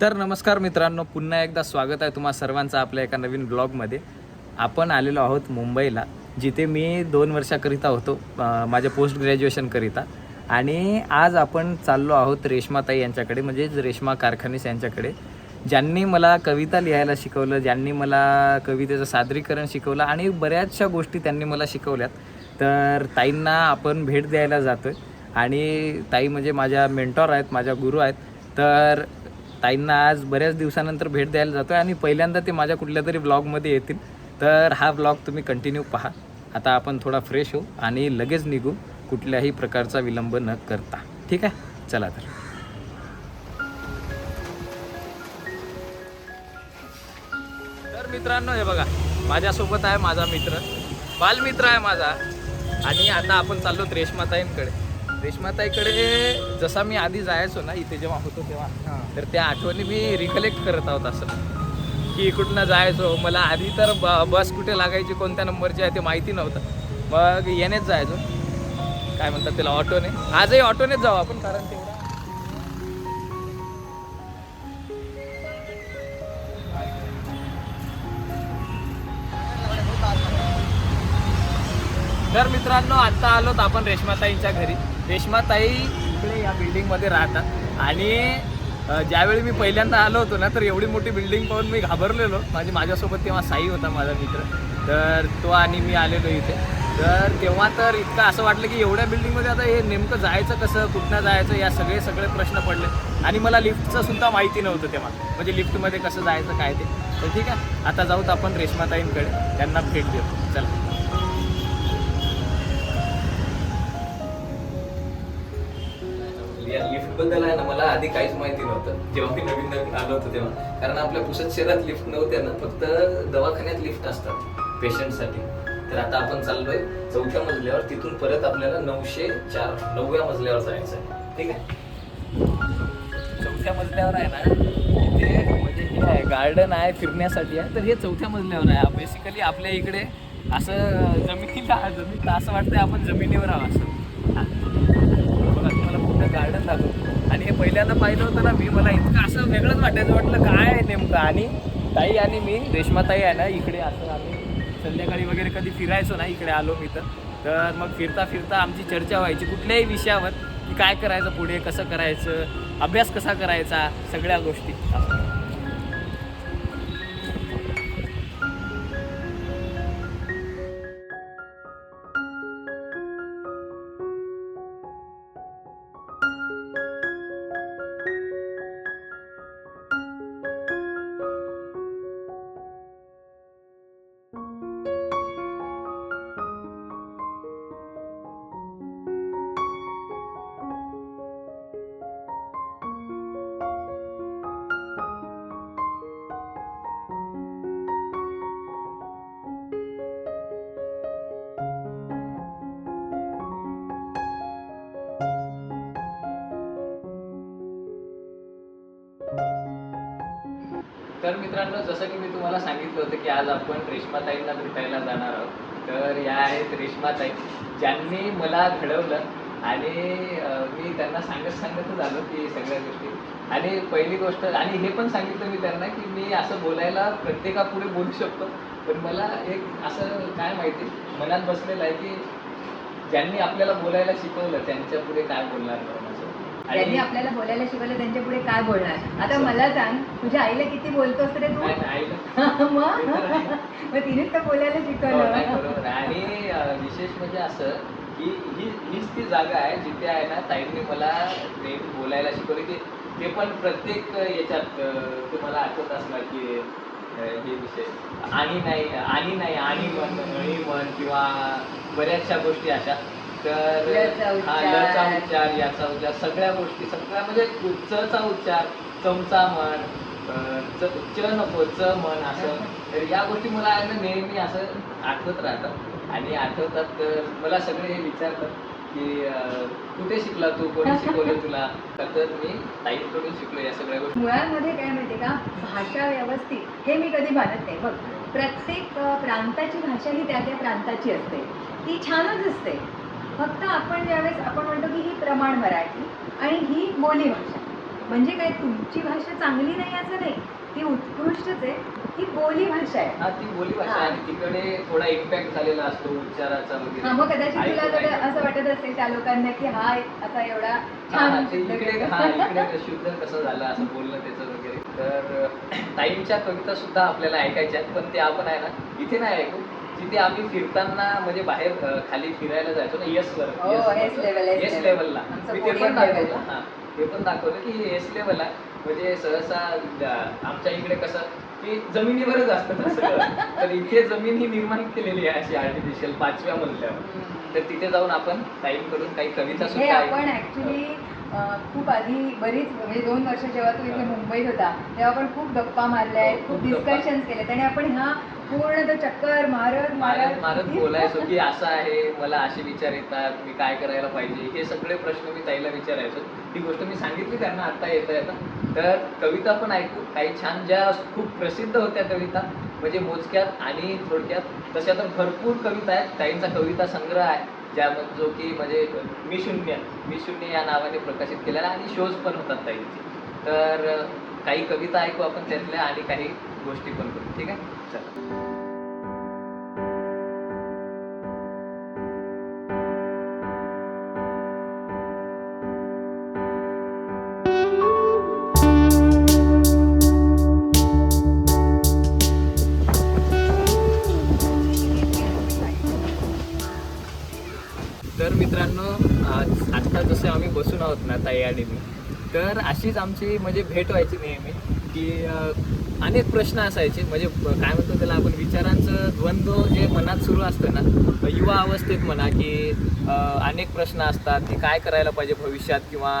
तर नमस्कार मित्रांनो पुन्हा एकदा स्वागत आहे तुम्हा सर्वांचं आपल्या एका नवीन ब्लॉगमध्ये. आपण आलेलो आहोत मुंबईला जिथे मी दोन वर्षाकरिता होतो माझ्या पोस्ट ग्रॅज्युएशनकरिता आणि आज आपण चाललो आहोत रेश्माताई यांच्याकडे म्हणजेच रेश्मा कारखानीस यांच्याकडे. ज्यांनी मला कविता लिहायला शिकवलं ज्यांनी मला कवितेचं सादरीकरण शिकवलं आणि बऱ्याचशा गोष्टी त्यांनी मला शिकवल्यात. तर ताईंना आपण भेट द्यायला जातो आहे आणि ताई म्हणजे माझ्या मेंटॉर आहेत माझ्या गुरु आहेत. तर ताईंना आज बऱ्याच दिवसानंतर भेट द्यायला जातो आहे आणि पहिल्यांदा ते माझ्या कुठल्या तरी ब्लॉगमध्ये येतील. तर हा ब्लॉग तुम्ही कंटिन्यू पहा. आता आपण थोडा फ्रेश होऊ आणि लगेच निघू कुठल्याही प्रकारचा विलंब न करता. ठीक आहे? चला तर. तर मित्रांनो हे बघा. माझ्यासोबत आहे माझा मित्र. बालमित्र आहे माझा. आणि आता आपण चाललो रेशमाताईंकडे रेशमाताईकडे जसा मी आधी जायचो ना इथे जेव्हा होतो तेव्हा तर त्या आठवणी मी रिकलेक्ट करत आहोत असं. की कुठनं जायचो मला आधी तर ब बस कुठे लागायची कोणत्या नंबरची आहे ते माहिती नव्हतं. मग येणेच जायचो. काय म्हणतात त्याला ऑटोने. आजही ऑटोनेच जाऊ आपण कारण तेवढा. तर मित्रांनो आता आलोत आपण रेश्माताईंच्या घरी. रेश्माताई इकडे या बिल्डिंगमध्ये राहतात. आणि ज्यावेळी मी पहिल्यांदा आलो होतो ना तर एवढी मोठी बिल्डिंग पाहून मी घाबरलेलो. म्हणजे माझ्यासोबत तेव्हा साई होता माझा मित्र. तर तो आणि मी आलेलो इथे. तर तेव्हा तर इतकं असं वाटलं की एवढ्या बिल्डिंगमध्ये आता हे नेमकं जायचं कसं कुठनं जायचं या सगळे सगळे प्रश्न पडले. आणि मला लिफ्टचं सुद्धा माहिती नव्हतं तेव्हा. म्हणजे लिफ्टमध्ये कसं जायचं काय ते. तर ठीक आहे. आता जाऊत आपण रेश्माताईंकडे. त्यांना भेट देऊ. चला. या बद्दल आहे ना मला आधी काहीच माहिती नव्हतं. जेव्हा मी नवीन नवीन आलो होतो तेव्हा. कारण आपल्या पुसद शहरात लिफ्ट नव्हत्या ना फक्त दवाखान्यात लिफ्ट असतात पेशंटसाठी तर आता आपण चाललोय चौथ्या मजल्यावर. तिथून परत आपल्याला नऊशे चार नवव्या मजल्यावर जायचं आहे ठीक आहे? चौथ्या मजल्यावर आहे ना इथे म्हणजे हे आहे गार्डन आहे फिरण्यासाठी आहे. तर हे चौथ्या मजल्यावर आहे. बेसिकली आपल्या इकडे असं जमिनीला जमीन असं वाटतंय आपण जमिनीवर आहोत असं. गार्डन दाखवतो आणि हे पहिल्यांदा पाहिलं होतं ना मी मला इतकं असं वेगळंच वाटायचं वाटलं काय आहे नेमकं? आणि ताई आणि मी रेश्माताई आहे ना इकडे असं आम्ही संध्याकाळी वगैरे कधी फिरायचो ना इकडे आलो मी तर. तर मग फिरता फिरता आमची चर्चा व्हायची कुठल्याही विषयावर की काय करायचं पुढे कसं करायचं अभ्यास कसा करायचा सगळ्या गोष्टी. तर मित्रांनो जसं की मी तुम्हाला सांगितलं होतं की आज आपण रेश्माताईंना भेटायला जाणार आहोत. तर या आहेत रेश्माताई. ज्यांनी मला घडवलं आणि मी त्यांना सांगत सांगतच आलो की सगळ्या गोष्टी. आणि पहिली गोष्ट आणि हे पण सांगितलं मी त्यांना की मी असं बोलायला प्रत्येकापुढे बोलू शकतो. पण मला एक असं काय माहिती मनात बसलेलं आहे की ज्यांनी आपल्याला बोलायला शिकवलं त्यांच्या पुढे काय बोलणार नाही त्यांनी आपल्याला बोलायला शिकवलं त्यांच्या पुढे काय बोलणार? आता मला सांग तुझ्या आईला किती बोलतोस रे तू? मग? तिनेच तर बोलायला हो, शिकवलं आहे. आणि विशेष म्हणजे असं की ही हीच ती जागा आहे जिथे आहे ना ताईंनी मला ते बोलायला शिकवले. की ते पण प्रत्येक याच्यात तुम्हाला आठवत असणार की हे विषय. आणि नाही आणि नाही आणि म्हण नळी म्हण किंवा बऱ्याचशा गोष्टी अशा. तर हा उच्चार. लचा उच्चार याचा उच्चार सगळ्या गोष्टी सगळ्या म्हणजे चचा उच्चार चमचा म्हण च नको च म्हण असं. तर या गोष्टी मला नेहमी असं आठवत राहतात. आणि आठवतात तर मला सगळे हे विचारतात की कुठे शिकला तू? कोणी शिकवलं तुला? तर मी ताईंकडून शिकलो या सगळ्या गोष्टी. मुळांमध्ये काय माहितीये का? भाषा व्यवस्थित हे मी कधी मानत नाही. बघ प्रत्येक प्रांताची भाषा ही त्या त्या प्रांताची असते. ती छानच असते. फक्त आपण ज्यावेळेस आपण म्हणतो की ही प्रमाण मराठी आणि ही बोली भाषा म्हणजे काय तुमची भाषा चांगली नाही असं नाही ती उत्कृष्टच आहे ही बोली भाषा आहे. हा ती बोली भाषा आहे आणि तिकडे थोडा इम्पॅक्ट झालेला असतो उच्चाराचा वगैरे. हा मग कदाचित तुला जर. असं वाटत असेल त्या लोकांना की हा एक असा एवढा छान इकडे. हा शुद्ध कसं झालं असं बोलणं त्याचं वगैरे. तर ताईंच्या कविता सुद्धा आपल्याला ऐकायच्या पण ते आपण आहे ना. इथे नाही ऐकू. जिथे आम्ही फिरताना म्हणजे बाहेर खाली फिरायला जायचो ना यस वर हो, येस level. लेवलला मी ते पण. दाखवलं हा ते पण दाखवलं की एस लेवलला म्हणजे सहसा आमच्या इकडे कसं की जमिनीवरच असतं ना सगळं तर इथे जमीन ही निर्माण केलेली आहे अशी आर्टिफिशियल पाचव्या मजल्यावर. तर तिथे जाऊन आपण ताईंकडून काही कविता सुद्धा आपण. ऍक्च्युली खूप आधी बरीच म्हणजे दोन वर्ष जेव्हा तू इथे मुंबईत होता तेव्हा आपण खूप गप्पा मारल्या आहेत हो, खूप. डिस्कशन्स केले आणि आपण ह्या पूर्ण तर चक्कर मारत मारत. मारत बोलायचो की असं आहे मला असे विचार येतात मी काय करायला पाहिजे हे सगळे प्रश्न मी ताईला विचारायचो. ही गोष्ट मी सांगितली त्यांना आता येता येतं. तर कविता पण ऐकू काही छान ज्या खूप प्रसिद्ध होत्या कविता म्हणजे मोजक्यात आणि थोडक्यात तशा तर भरपूर कविता आहेत. ताईंचा कविता संग्रह आहे ज्या जो की म्हणजे मी शून्य मी शून्य या नावाने प्रकाशित केलेला आणि शोज पण होतात ताईंचे. तर काही कविता ऐकू आपण त्यातल्या आणि काही गोष्टी पण करू. ठीक आहे? चला. तर मित्रांनो आज आत्ता जसे आम्ही बसून आहोत ना तयारीने तर अशीच आमची म्हणजे भेट व्हायची नेहमी की अनेक प्रश्न असायचे. म्हणजे काय म्हणतो त्याला आपण विचारांचं द्वंद्व जे मनात सुरू असतं ना युवा अवस्थेत म्हणा की अनेक प्रश्न असतात की काय करायला पाहिजे भविष्यात किंवा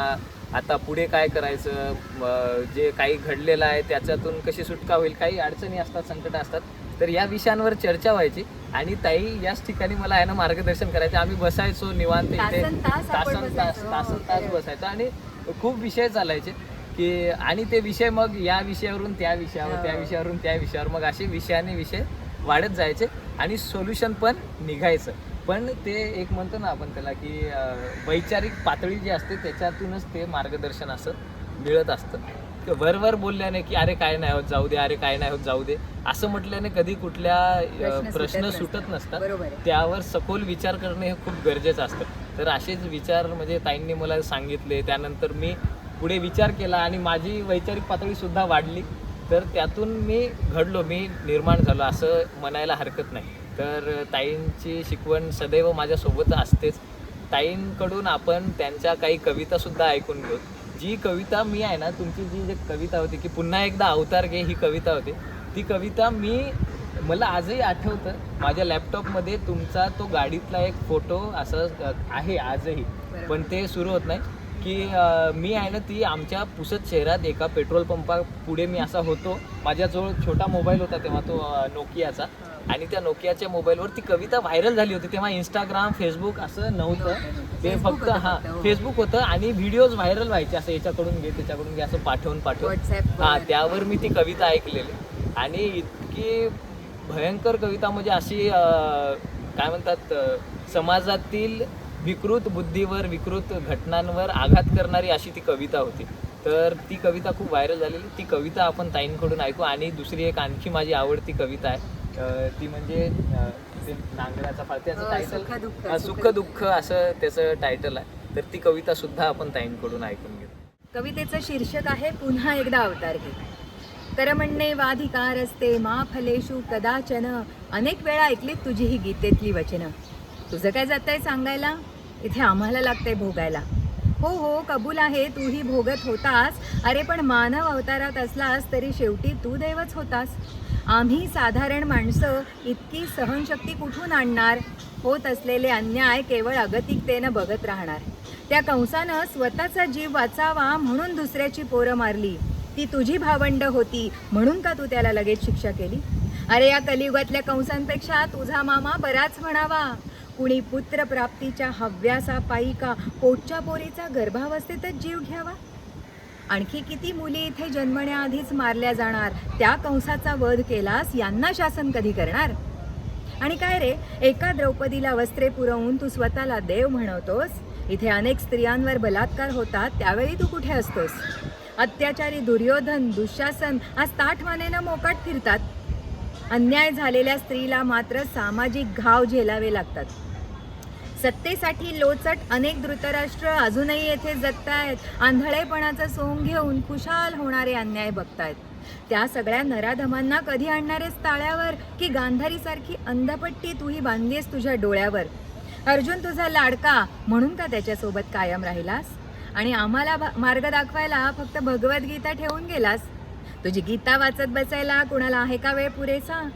आता पुढे काय करायचं जे काही घडलेलं आहे त्याच्यातून कशी सुटका होईल काही अडचणी असतात संकट असतात. तर या विषयांवर चर्चा व्हायची आणि ताई याच ठिकाणी मला आहे ना मार्गदर्शन करायचे. आम्ही बसायचो निवांत इथे. तासन तास. तासन तास हो, बसायचो आणि खूप विषय चालायचे. की आणि ते विषय मग या विषयावरून त्या विषयावर त्या हो. विषयावरून त्या विषयावर मग असे विषयाने विषय वाढत जायचे आणि सोल्युशन पण निघायचं. पण ते एक म्हणतो ना आपण त्याला की वैचारिक पातळी जी असते त्याच्यातूनच ते मार्गदर्शन असं मिळत असतं. वरवर बोलल्याने की अरे काय नाही होत जाऊ दे अरे काय नाही होत जाऊ दे असं म्हटल्याने कधी कुठल्या प्रश्न सुटत नसतात. त्यावर सखोल विचार करणे हे खूप गरजेचं असतं. तर असेच विचार म्हणजे ताईंनी मला सांगितले त्यानंतर मी पुढे विचार केला आणि माझी वैचारिक पातळीसुद्धा वाढली तर त्यातून मी घडलो मी निर्माण झालो असं म्हणायला हरकत नाही. तर ताईंची शिकवण सदैव माझ्यासोबत असतेच. ताईंकडून आपण त्यांच्या काही कवितासुद्धा ऐकून घेऊ. जी कविता मी आहे ना तुमची जी जी कविता होती की पुन्हा एकदा अवतार घे ही कविता होती ती कविता मी मला आजही आठवतं. माझ्या लॅपटॉपमध्ये तुमचा तो गाडीतला एक फोटो असं आहे आजही पण ते सुरू होत नाही. की मी आहे ना ती आमच्या पुसद शहरात एका पेट्रोल पंपा पुढे मी असा होतो. माझ्याजवळ छोटा मोबाईल होता तेव्हा तो नोकियाचा आणि त्या नोकियाच्या मोबाईलवर ती कविता व्हायरल झाली होती. तेव्हा इंस्टाग्राम फेसबुक असं नव्हतं. ते फक्त हा फक्त, हो. फेसबुक होतं आणि व्हिडिओज व्हायरल व्हायचे असं याच्याकडून घे त्याच्याकडून घे असं पाठवून पाठवून. हा त्यावर मी ती कविता ऐकलेली. आणि इतकी भयंकर कविता म्हणजे अशी काय म्हणतात समाजातील विकृत बुद्धीवर विकृत घटनांवर आघात करणारी अशी ती कविता होती. तर ती कविता खूप व्हायरल झालेली. ती कविता आपण ताईंकडून ऐकू. आणि दुसरी एक आणखी माझी आवडती कविता आहे. ती म्हणजे नांगराचा फाळ. त्याचं टायटल सुख. दुःख असं त्याचं टायटल आहे. तर ती कविता सुद्धा आपण ताईंकडून ऐकून घेऊ. कवितेचं शीर्षक आहे पुन्हा एकदा अवतार घे करमण्ये वाधिकार असते मा फलेषु कदाचन. अनेक वेळा ऐकलीत तुझी ही गीतेतली वचनं. तुझं काय जातंय सांगायला? इथे आम्हाला लागते भोगायला. हो हो कबूल आहे तूही भोगत होतास. अरे पण मानव अवतारात असलास तरी शेवटी तू देवच होतास. आम्ही साधारण माणसं इतकी सहनशक्ती कुठून आणणार? होत असलेले अन्याय केवळ अगतिकतेनं बघत राहणार. त्या कंसानं स्वतःचा जीव वाचावा म्हणून दुसऱ्याची पोरं मारली. ती तुझी भावंड होती म्हणून का तू त्याला लगेच शिक्षा केली? अरे या कलियुगातल्या कंसांपेक्षा तुझा मामा बराच म्हणावा. कुणी पुत्रप्राप्तीच्या हव्यासा पायिका पोटच्या पोरीचा गर्भावस्थेतच जीव घ्यावा? आणखी किती मुली इथे जन्मण्याआधीच मारल्या जाणार? त्या कंसाचा वध केलास यांना शासन कधी करणार? आणि काय रे एका द्रौपदीला वस्त्रे पुरवून तू स्वतःला देव म्हणवतोस? इथे अनेक स्त्रियांवर बलात्कार होतात त्यावेळी तू कुठे असतोस? अत्याचारी दुर्योधन दुःशासन आज ताठमानेनं मोकाट फिरतात. अन्याय झालेल्या स्त्रीला मात्र सामाजिक घाव झेलावे लागतात. सत्तेसाठी लोचट अनेक धृतराष्ट्र अजूनही येथे जगतायत. आंधळेपणाचं सोंग घेऊन खुशाल होणारे अन्याय बघतायत. त्या सगळ्या नराधमांना कधी आणणारेस ताळ्यावर की गांधारीसारखी अंधपट्टी तूही बांधलीस तुझ्या डोळ्यावर? अर्जुन तुझा लाडका म्हणून का त्याच्यासोबत कायम राहिलास? आणि आम्हाला मार्ग दाखवायला फक्त भगवद्गीता ठेवून गेलास? तुझी गीता वाचत बसायला कुणाला आहे का वेळ पुरेसा?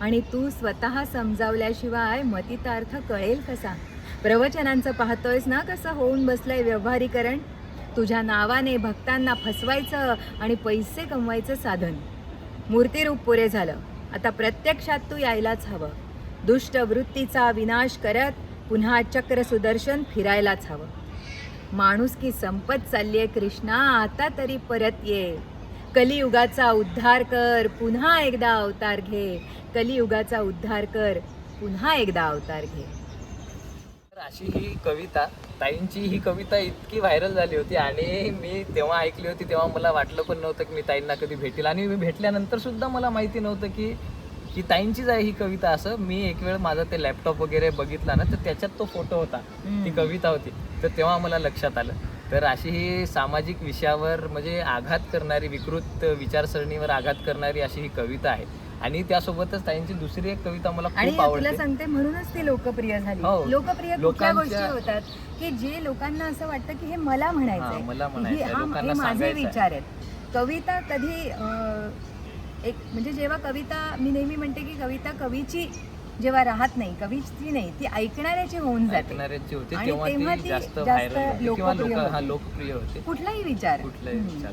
आणि तू स्वतः समजावल्याशिवाय मतितार्थ कळेल कसा? प्रवचनांचं पाहतोयस ना कसं होऊन बसलंय व्यवहारीकरण? तुझ्या नावाने भक्तांना फसवायचं आणि पैसे कमवायचं साधन. मूर्तिरूप पुरे झालं. आता प्रत्यक्षात तू यायलाच हवं. दुष्ट वृत्तीचा विनाश करत पुन्हा चक्र सुदर्शन फिरायलाच हवं. माणूस की संपत चालली आहे कृष्णा आता तरी परत ये. कलियुगाचा उद्धार कर पुन्हा एकदा अवतार घे. कलियुगाचा उद्धार कर पुन्हा एकदा अवतार घे. अशी ही कविता ताईंची ही कविता इतकी व्हायरल झाली होती आणि मी तेव्हा ऐकली होती तेव्हा मला वाटलं पण नव्हतं की मी ताईंना कधी भेटेल. आणि मी भेटल्यानंतर सुद्धा मला माहिती नव्हतं की की ताईंचीच आहे ही कविता असं मी एक वेळ माझा ते लॅपटॉप वगैरे बघितला ना तर त्याच्यात तो फोटो होता ती कविता होती. तर तेव्हा मला लक्षात आलं. तर अशी ही सामाजिक विषयावर म्हणजे आघात करणारी विकृत विचारसरणीवर आघात करणारी अशी ही कविता आहे. आणि त्यासोबतच ताईंची दुसरी एक कविता मला आणि खूप तुला आवडते. सांगते म्हणूनच ती लोकप्रिय झाली. हो. लोकप्रिय कुठल्या गोष्टी लोकांच्या- होतात? की जे लोकांना असं वाटतं की हे मला हा, म्हणायचंय मला ही- म्हणायचंय, हा- लोकांना हे माझे सांगायचंय. विचार आहेत. कविता कधी अं, एक म्हणजे जेव्हा कविता मी नेहमी म्हणते की कविता कवीची जेव्हा राहत नाही कवीची नाही ती ऐकणाऱ्याची होऊन जाते. ऐकणाऱ्याची होते आणि तेव्हा तेव्हा ती ती जास्त जास्त व्हायरल होते. किंवा लोकप्रिय लोक हा होते. लोकप्रिय होते. कुठलाही विचार. कुठलाही हम्म. विचार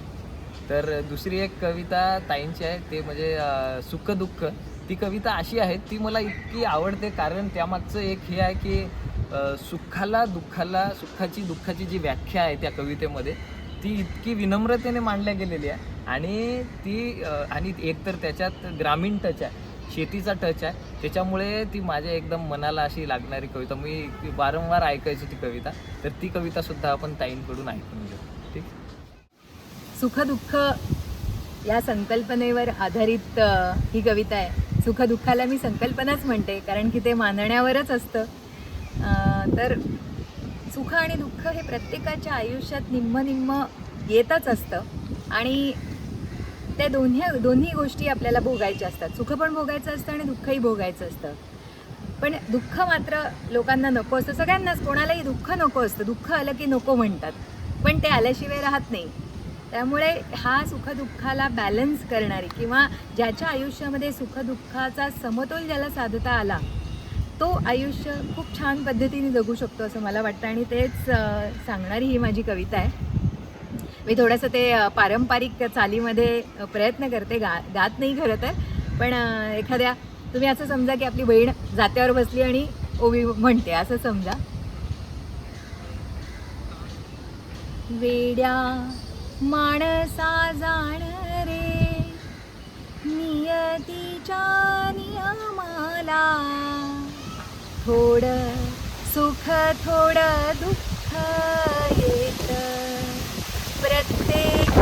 तर दुसरी एक कविता ताईंची आहे ते म्हणजे सुख दुःख ती कविता अशी आहे ती मला इतकी आवडते कारण त्यामागचं एक हे आहे की सुखाला दुःखाला सुखाची दुःखाची जी व्याख्या आहे त्या कवितेमध्ये ती इतकी विनम्रतेने मांडल्या गेलेली आहे. आणि ती आणि एक तर त्याच्यात ग्रामीण टच आहे शेतीचा टच आहे. त्याच्यामुळे ती माझ्या एकदम मनाला अशी लागणारी कविता मी वारंवार ऐकायची ती कविता. तर ती कवितासुद्धा आपण ताईंकडून ऐकून घेऊ. सुखदुःख या संकल्पनेवर आधारित ही कविता आहे. सुखदुःखाला मी संकल्पनाच म्हणते कारण की ते मानण्यावरच असतं. तर सुख आणि दुःख हे प्रत्येकाच्या आयुष्यात निम्म निम्म येतच असतं. आणि त्या दोन्ही दोन्ही गोष्टी आपल्याला भोगायच्या असतात. सुख पण भोगायचं असतं आणि दुःखही भोगायचं असतं. पण दुःख मात्र लोकांना नको असतं. सगळ्यांनाच कोणालाही दुःख नको असतं. दुःख आलं की नको म्हणतात. पण ते आल्याशिवाय राहत नाही. त्यामुळे हा सुखदुःखाला बॅलन्स करणारी किंवा ज्याच्या आयुष्यामध्ये सुखदुःखाचा समतोल ज्याला साधता आला तो आयुष्य खूप छान पद्धतीने जगू शकतो असं मला वाटतं. आणि तेच सांगणारी ही माझी कविता आहे. मी थोडंसं ते पारंपरिक चालीमध्ये प्रयत्न करते. गा गात नाही खरं तर. पण एखाद्या तुम्ही असं समजा की आपली बहीण जात्यावर बसली आणि ओवी म्हणते असं समजा. वेड्या माणसा जाण रे. नियतीच्या नियमाला थोडं सुख थोडं दुःख येत. प्रत्येक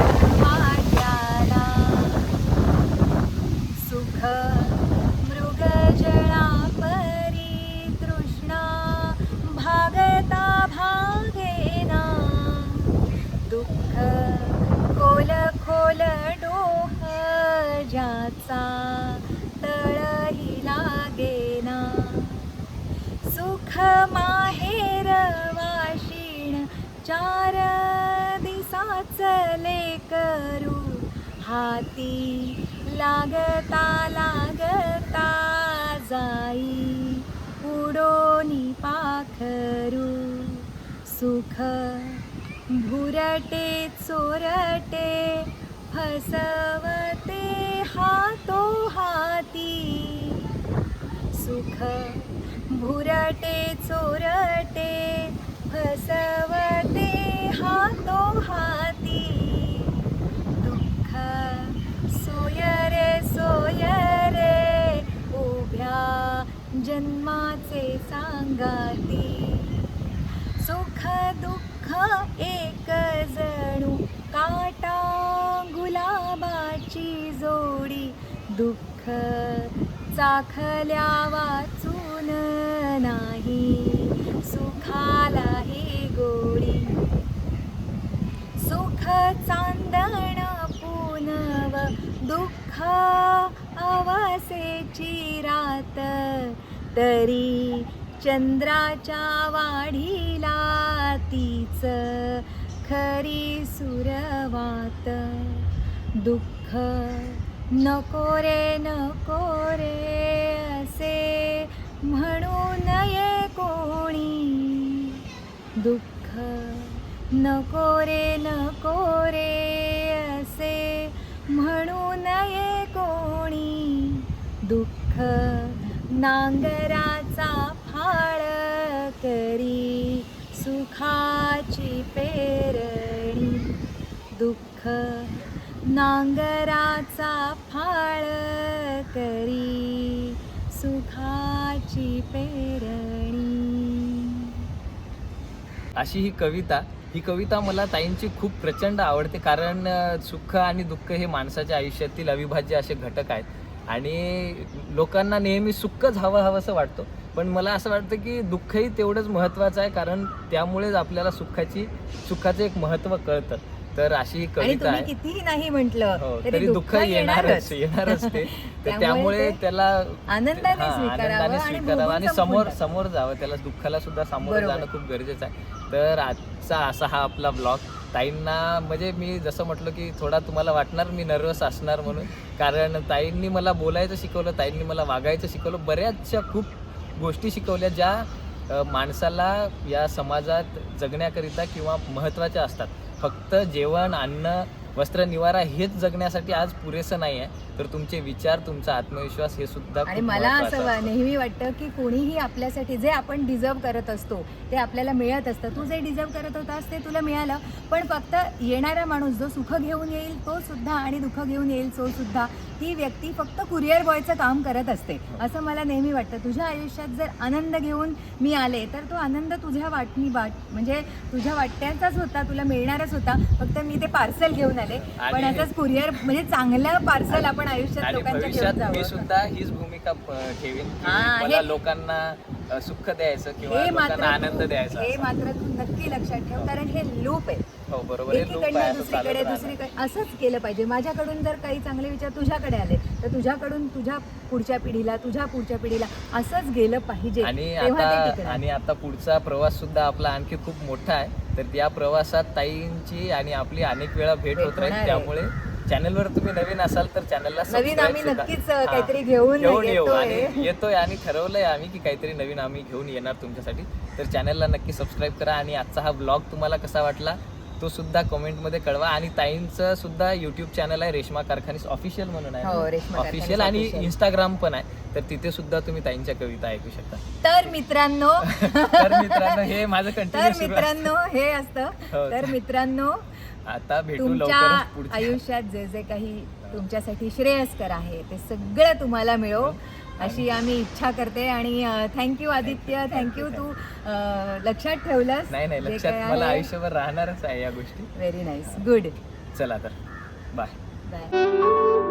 सुख माहेर वाशिण चार दिसाचले करू. हाती लागता लागता जाई उडोनी पाखरू. सुख भुरटे चोरटे फसवते हातो हाती. सुख भुरटे चोरटे फसवते हातो हाती. दुःख सोयरे सोयरे उभ्या जन्माचे सांगाती. सुख दुःख एक जणू काटा गुलाबाची जोडी. दुःख चाखल्या वाच चांदण पुनव दुःख अवसेची रात तरी चंद्राच्या वाढीला तीच खरी सुरवात. दुःख नको रे नको रे असे म्हणू नये कोणी. दुःख नको रे नको रे असे म्हणू नये कोणी दुःख नांगराचा फाळ करी सुखाची पेरणी. दुःख नांगराचा फाळ करी सुखाची पेरणी. अशी ही कविता ही कविता मला ताईंची खूप प्रचंड आवडते कारण सुख आणि दुःख हे माणसाच्या आयुष्यातील अविभाज्य असे घटक आहेत. आणि लोकांना नेहमी सुखच हवं हवं असं वाटतं. पण मला असं वाटतं की दुःखही तेवढंच महत्त्वाचं आहे कारण त्यामुळेच आपल्याला सुखाची सुखाचं एक महत्त्व कळतं. तर अशी ही कविता आहे. कितीही नाही म्हटलं हो तरी दुःख येणारच येणारच. ते. तर त्यामुळे त्याला आनंदाने स्वीकारावं आणि समोर समोर जावं. त्याला दुःखाला सुद्धा सामोरं. जाणं खूप गरजेचं आहे. तर आजचा असा हा आपला ब्लॉग ताईंना म्हणजे मी जसं म्हटलं की थोडा तुम्हाला वाटणार मी नर्वस असणार म्हणून. कारण ताईंनी मला बोलायचं शिकवलं ताईंनी मला वागायचं शिकवलं बऱ्याचशा खूप गोष्टी शिकवल्या ज्या माणसाला या समाजात जगण्याकरिता किंवा महत्त्वाच्या असतात. फक्त जेवण अन्न वस्त्र निवारा हेच जगण्यासाठी आज पुरेसं नाही आहे तर तुमचे विचार तुमचा आत्मविश्वास हे सुद्धा आणि मला असं वा-. नेहमी वाटतं की कोणीही आपल्यासाठी जे आपण डिझर्व करत असतो ते आपल्याला मिळत असतं. तू जे डिझर्व करत होतास ते तुला मिळालं. पण फक्त येणारा माणूस जो सुख घेऊन येईल तो सुद्धा आणि दुःख घेऊन येईल तो सुद्धा ती व्यक्ती फक्त कुरिअर बॉयचं काम करत असते. असं मला नेहमी वाटतं. तुझ्या आयुष्यात जर आनंद घेऊन मी आले तर तो आनंद तुझ्या वाटणी वाट म्हणजे तुझ्या वाट्याचाच होता तुला मिळणारच होता. फक्त मी ते पार्सल घेऊन आले. पण आणि- असंच कुरिअर म्हणजे चांगलं पार्सल आपण आयुष्यात आणि लोकांच्या भविष्यात घेऊन मी जावं सुद्धा हीच भूमिका अ, ठेवीन की हा, मला हे- लोकांना अ, सुख द्यायचं किंवा हे मात्र लोकांना आनंद तू- द्यायचा हे असं. मात्र तू नक्की लक्षात ठेव कारण हे लूप आहे. हो बरोबर. हे लोक आहे एकीकडनं असं चालत दुसरीकडे राहणार. दुसरीकडे असंच केलं पाहिजे. माझ्याकडून जर काही चांगले विचार तुझ्याकडे आले तर तुझ्याकडून तुझ्या पुढच्या पिढीला तुझ्या पुढच्या पिढीला असंच गेलं पाहिजे. आणि तेव्हा ते आता टिकणार. आणि आता पुढचा प्रवास सुद्धा आपला आणखी खूप मोठा आहे. तर त्या प्रवासात ताईंची आणि आपली अनेक वेळा भेट होत राहील. त्यामुळे चॅनलवर तुम्ही नवीन असाल तर चॅनलला नवीन आम्ही नक्कीच, काहीतरी घेऊन येऊ. येतोय. आणि येतोय आणि ठरवलंय आम्ही की काहीतरी नवीन आम्ही घेऊन येणार तुमच्यासाठी. तर चॅनलला नक्की सबस्क्राईब करा आणि आजचा हा ब्लॉग तुम्हाला कसा वाटला तो सुद्धा कमेंटमध्ये कळवा. आणि ताईंचं सुद्धा युट्यूब चॅनल आहे रेशमा कारखानीस ऑफिशियल म्हणून हो, आहे ऑफिशियल आणि official. इंस्टाग्राम पण आहे. तर तिथे सुद्धा तुम्ही ताईंच्या कविता ऐकू शकता. तर मित्रांनो. तर मित्रांनो हे माझं तर कंटिन्यू. मित्रांनो हे असतं. हो. तर मित्रांनो आता भेटू तुमच्या पुढच्या. आयुष्यात जे जे काही तुमच्यासाठी श्रेयस्कर आहे ते सगळं तुम्हाला मिळो. हो. अशी आम्ही इच्छा करते आणि thank you Aditya. Thank you तू अं, लक्षात ठेवलंस. नाही नाही लक्षात. मला आयुष्यभर राहणारच आहे या गोष्टी. व्हेरी नाईस गुड चला तर. Bye bye